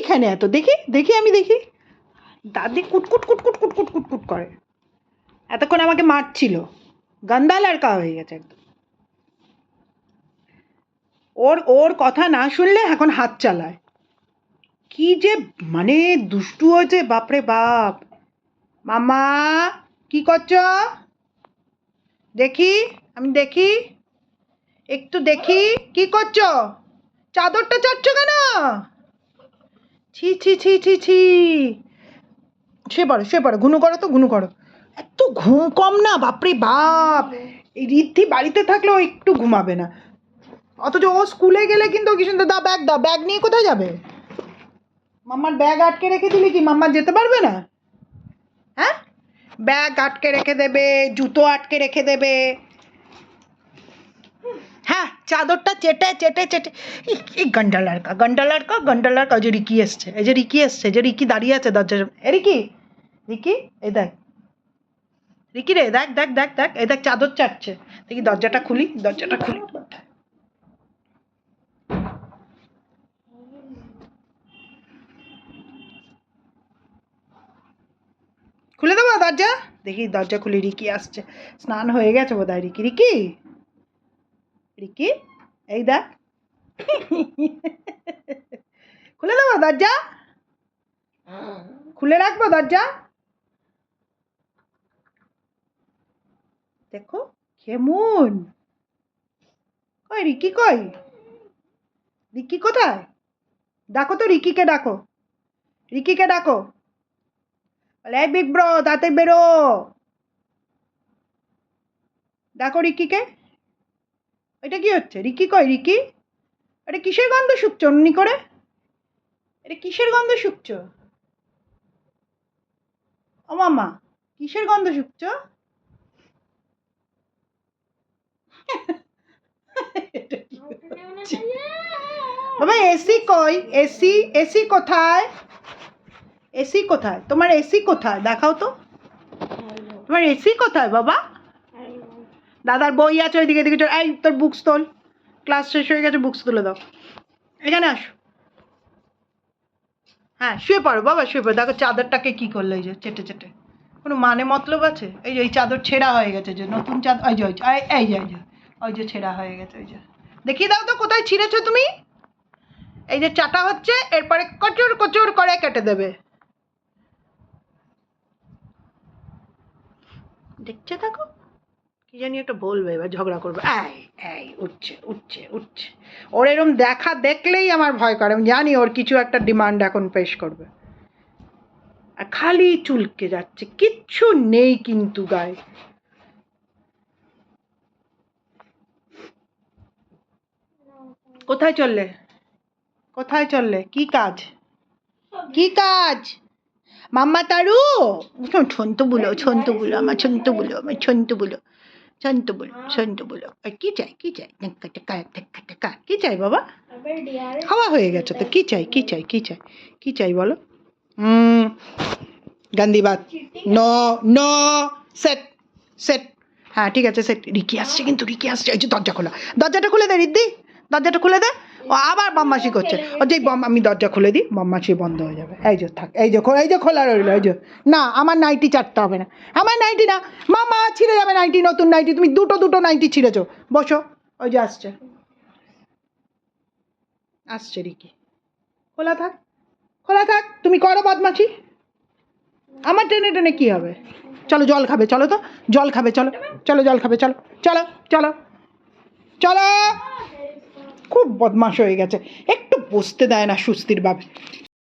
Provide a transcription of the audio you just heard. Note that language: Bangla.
এখানে এত? দেখি দেখি আমি, দেখি। দাদি কুটকুট কুটকুট কুটকুট কুটকুট করে। এতক্ষণ আমাকে মারছিল। গন্দা লড়কা হয়ে গেছে একদম। ওর ওর কথা না শুনলে এখন হাত চালায়। কি যে মানে দুষ্টু হয়েছে, বাপরে বাপ। মামা কি করছ? দেখি, আমি দেখি। একটু দেখি, কি করছ? চাদরটা চাচ্ছ কেন? ছি ছি ছি ছি ছি। শুয়ে পড়ো শুয়ে পড়ো ঘুনু করো তো ঘুনু করো। এত ঘুম কম না, বাপরে বাপ। এই রিদ্ধি বাড়িতে থাকলেও একটু ঘুমাবে না। অথচ ও স্কুলে গেলে কিন্তু কি সুন্দর দা ব্যাগ দা ব্যাগ নিয়ে কোথায় যাবে? মাম্মার ব্যাগ আটকে রেখে দিলে কি? মাম্মা যেতে পারবে না? হ্যাঁ? ব্যাগ আটকে রেখে দেবে, জুতো আটকে রেখে দেবে। হ্যাঁ চাদরটা চেটে চেটে চেটে। এই গন্ডা লড়কা গন্ডা লড়কা গন্ডা লড়কা ওই যে রিকি এসছে, এই যে রিকি এসছে যে রিকি দাঁড়িয়ে আছে দরজার এ রিকি? রিকি? এই দেখ। রিকি রে, দেখ দেখ দেখ দেখ, এই দেখ চাদর চাটছে। দেখি দরজাটা খুলি দরজাটা খুলি। খুলে দেবো দরজা? দেখি দরজা খুলে, রিকি আসছে। স্নান হয়ে গেছে বোধ হয় রিকি। রিকি? রিকি এই দেখ খুলে দেবো দরজা খুলে রাখব দরজা দেখো কেমন কই রিকি কই রিকি কোথায় ডাকো তো রিকিকে ডাকো রিকিকে ডাকো বলে বিগ ব্রো তাতে বেরো ডাকো রিকিকে এটা কি হচ্ছে? রিকি কয় রিকি? এটা কিসের গন্ধ শুকছো অমনি করে? এটা কিসের গন্ধ শুকছো? ও মামা, কিসের গন্ধ শুকছো? বাবা এসি কই? এসি এসি কোথায়? এসি কোথায়? তোমার এসি কোথায়? দেখাও তো। তোমার এসি কোথায়, বাবা? দাদার বই আছে ওইদিকে দিকে এই, তোর বুকস তোল। ক্লাস শেষ হয়ে গেছে বুকস তুলে দাও। এখানে আসো। হ্যাঁ শুয়ে পড়ো, বাবা, শুয়ে পড়ো। দেখো চাদরটাকে কি করল এই যে, চেটে চেটে। কোনো মানে মতলব আছে? এই যে, এই চাদর ছেঁড়া হয়ে গেছে যে, নতুন চাদর ওই যে ওই এই যে এই যে, ওই যে ছেঁড়া হয়ে গেছে ওই যে। দেখিয়ে দাও তো, কোথায় ছিঁড়েছো তুমি? এই যে চাটা হচ্ছে, এরপরে কচুর কচুর করে কেটে দেবে। দেখছে থাকো কি জানি একটা বলবে, এবার ঝগড়া করবে। এই এই, উঠছে উঠছে উঠছে। ওর এরম দেখা দেখলেই আমার ভয় করে। আমি জানি ওর কিছু একটা ডিমান্ড এখন পেশ করবে। আর খালি চুলকে যাচ্ছে। কিচ্ছু নেই কিন্তু গায়ে। কোথায় চললে? কোথায় চললে? কি কাজ? কি কাজ? মাম্মা তারু? ছন্তু বুলো ছন্তু বুলো, আমার ছন্তু বুলো, আমার ছন্তু বুলো। ছন্তু বলো ছন্তু বলো আর কি চাই কি চাই? ধাক্কা টাকা ধাক্কা টাকা কি চাই বাবা? খাওয়া হয়ে গেছে তো। কি চাই কি চাই কি চাই? কি চাই বলো? হুম গান্ধী ন নো সেট সেট। হ্যাঁ ঠিক আছে সেট। রিকি আসছে কিন্তু রিকি আসছে। এই যে দরজা খোলা। দরজাটা খুলে দে রিদ্দি। দরজাটা খুলে দে। ও আবার বম্মাসি করছে। ও যে বম আমি দরজা খুলে দিই বম্মাসি বন্ধ হয়ে যাবে। এই যে থাক এই যে এই যে খোলা রইল এই যে। না আমার নাইটি চারতে হবে না। আমার নাইটি না। মামা ছিঁড়ে যাবে নাইটি নতুন নাইটি। তুমি দুটো দুটো নাইটি ছিঁড়েছো। বসো ওই যে আসছে। আসছে রিকি। খোলা থাক খোলা থাক তুমি করো বদমাছি আমার টেনে টেনে কি হবে? চলো জল খাবে চলো তো। জল খাবে চলো। চলো জল খাবে চলো। চলো চলো। চলো। খুব বদমাশ হয়ে গেছে। একটু বসতে দেয় না সুস্থির ভাবে।